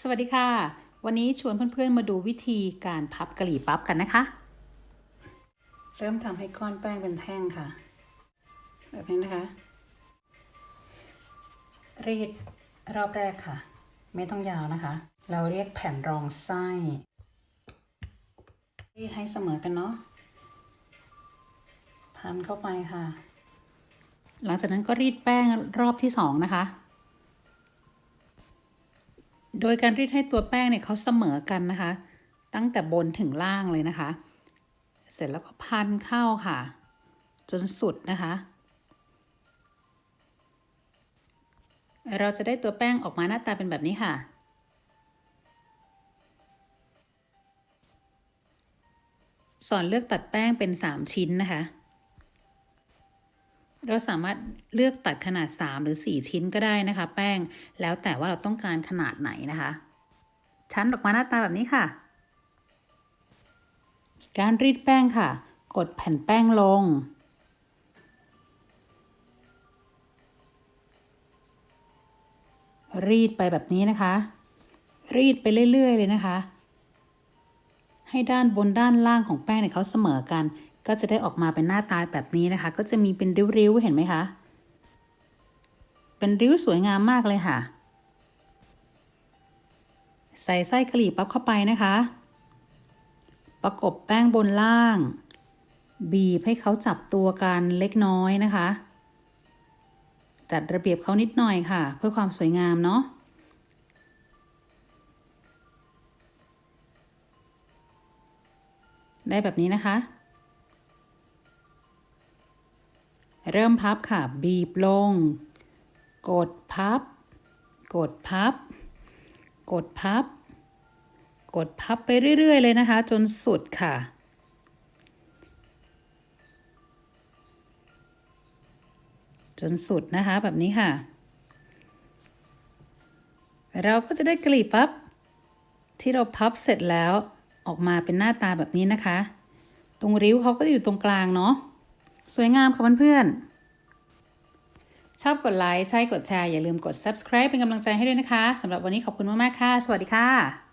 สวัสดีค่ะ วันนี้ชวนเพื่อนๆมาดูวิธีการพับกะหรี่ปั๊บกันนะคะ เริ่มทำให้ก้อนแป้งเป็นแท่งค่ะ แบบนี้นะคะ รีดรอบแรกค่ะ ไม่ต้องยาวนะคะ เราเรียกแผ่นรองไส้ รีดให้เสมอกันเนาะพันเข้าไปค่ะ หลังจากนั้นก็รีดแป้งรอบที่สองนะคะ โดยการรีดให้ตัวแป้งเนี่ยเขาเสมอกันนะคะ ตั้งแต่บนถึงล่างเลยนะคะ เสร็จแล้วก็พันเข้าค่ะ จนสุดนะคะ เราจะได้ตัวแป้งออกมาหน้าตาเป็นแบบนี้ค่ะสอนเลือกตัดแป้งเป็น 3 ชิ้นนะคะ เราสามารถเลือกตัดขนาด 3 หรือ 4 ชิ้นก็ได้นะคะ แป้งแล้วแต่ว่าเราต้องการขนาดไหนนะคะ ชั้นออกมาหน้าตาแบบนี้ค่ะ การรีดแป้งค่ะ กดแผ่นแป้งลง รีดไปแบบนี้นะคะ รีดไปเรื่อย ๆ เลยนะคะ ให้ด้านบนด้านล่างของแป้งเนี่ยเขาเสมอกัน ก็จะได้ออกมาเป็นหน้าตาแบบนี้นะคะ ก็จะมีเป็นริ้วๆเห็นไหมคะ เป็นริ้วสวยงามมากเลยค่ะ ใส่ไส้กะหรี่ปั๊บเข้าไปนะคะ ประกบแป้งบนล่าง บีบให้เขาจับตัวกันเล็กน้อยนะคะ จัดระเบียบเขานิดหน่อยค่ะ เพื่อความสวยงามเนาะได้แบบนี้นะคะ เริ่มพับค่ะ บีบลง กดพับ กดพับ กดพับ กดพับไปเรื่อย ๆ เลยนะคะ จนสุดค่ะ จนสุดนะคะแบบนี้ค่ะ เราก็จะได้กลีบปั๊บที่เราพับเสร็จแล้วออกมาเป็นหน้าตาแบบนี้นะคะ ตรงริ้วเขาก็จะอยู่ตรงกลางเนาะ สวยงามค่ะเพื่อนๆ ชอบกดไลค์ ใช่กดแชร์ อย่าลืมกด subscribe เป็นกำลังใจให้ด้วยนะคะ สำหรับวันนี้ขอบคุณมาก ๆ ค่ะ สวัสดีค่ะ